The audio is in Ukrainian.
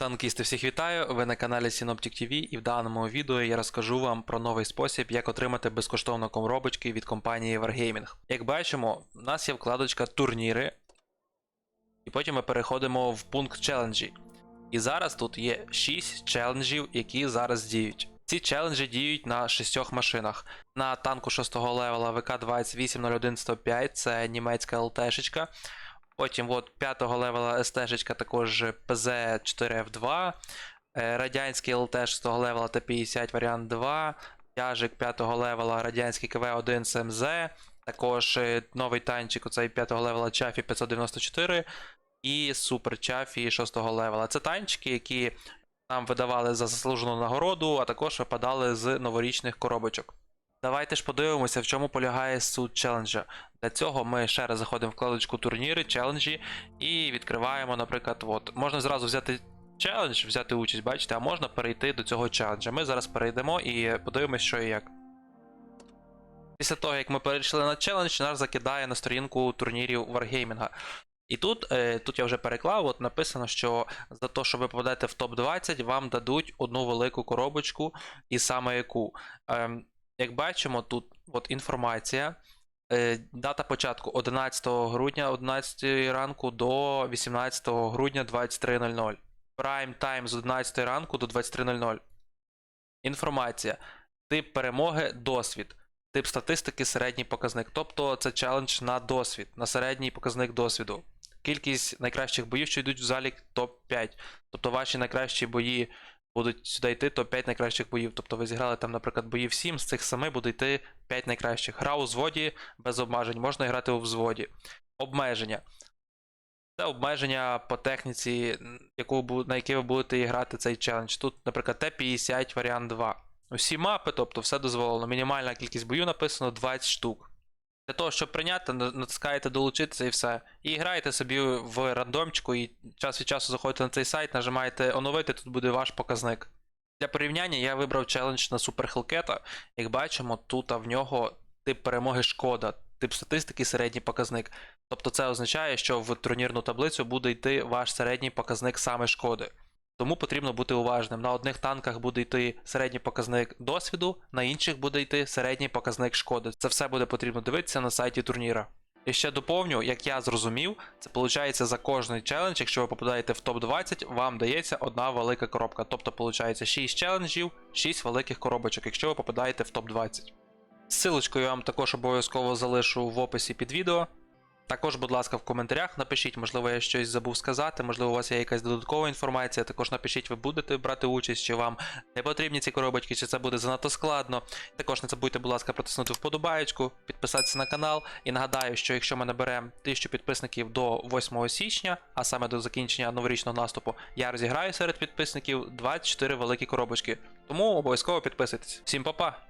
Танкісти, всіх вітаю! Ви на каналі Synoptic TV і в даному відео я розкажу вам про новий спосіб, як отримати безкоштовно коробочки від компанії Wargaming. Як бачимо, у нас є вкладочка турніри, і потім ми переходимо в пункт челенджі. І зараз тут є 6 челенджів, які зараз діють. Ці челенджі діють на 6 машинах. На танку 6 левела ВК-2801-105, це німецька ЛТшечка. Потім от 5 левела СТ-шечка також ПЗ-4F2, е, радянський ЛТ 6 левела Т-50 варіант 2, тяжик 5 левела радянський КВ-1 СМЗ, також е, новий танчик оцей 5 левела Чафі 594 і Супер Чафі 6 левела. Це танчики, які нам видавали за заслужену нагороду, а також випадали з новорічних коробочок. Давайте ж подивимося, в чому полягає суть челенджа. Для цього ми ще раз заходимо в вкладочку турніри, челенджі і відкриваємо, наприклад, от. Можна зразу взяти челендж, взяти участь, бачите, а можна перейти до цього челенджа. Ми зараз перейдемо і подивимось, що і як. Після того, як ми перейшли на челендж, нас закидає на сторінку турнірів Wargaming. І тут, е, тут я вже переклав, от написано, що за те, що ви попадете в топ-20, вам дадуть одну велику коробочку, і саме яку. Як бачимо, тут от інформація. Е, Дата початку 11 грудня 11 ранку до 18 грудня 23.00. Prime time з 11 ранку до 23.00. Інформація. Тип перемоги досвід. Тип статистики середній показник. Тобто це челендж на досвід, на середній показник досвіду. Кількість найкращих боїв, що йдуть в залік топ-5. Тобто ваші найкращі бої будуть сюди йти топ-5 найкращих боїв. Тобто ви зіграли там, наприклад, боїв 7, з цих 7 буде йти 5 найкращих. Гра у взводі без обмежень, можна грати у взводі. Обмеження. Це обмеження по техніці, яку, на які ви будете грати цей челендж. Тут, наприклад, Т-50 варіант 2. Усі мапи, тобто все дозволено. Мінімальна кількість боїв написано 20 штук. Для того, щоб прийняти, натискаєте долучитися і все. І граєте собі в рандомчику, і час від часу заходите на цей сайт, нажимаєте оновити, тут буде ваш показник. Для порівняння я вибрав челендж на Супер Хелкета. Як бачимо, тут в нього тип перемоги шкода, тип статистики середній показник. Тобто це означає, що в турнірну таблицю буде йти ваш середній показник саме шкоди. Тому потрібно бути уважним. На одних танках буде йти середній показник досвіду, на інших буде йти середній показник шкоди. Це все буде потрібно дивитися на сайті турніра. І ще доповню, як я зрозумів, це виходить за кожний челендж, якщо ви попадаєте в топ-20, вам дається одна велика коробка. Тобто, виходить 6 челенджів, 6 великих коробочок, якщо ви попадаєте в топ-20. Силочку я вам також обов'язково залишу в описі під відео. Також, будь ласка, в коментарях напишіть, можливо, я щось забув сказати, можливо, у вас є якась додаткова інформація. Також напишіть, ви будете брати участь, чи вам не потрібні ці коробочки, чи це буде занадто складно. Також не забудьте, будь ласка, протиснути вподобаєчку, підписатися на канал. І нагадаю, що якщо ми наберемо 1000 підписників до 8 січня, а саме до закінчення новорічного наступу, я розіграю серед підписників 24 великі коробочки. Тому обов'язково підписуйтесь. Всім па-па!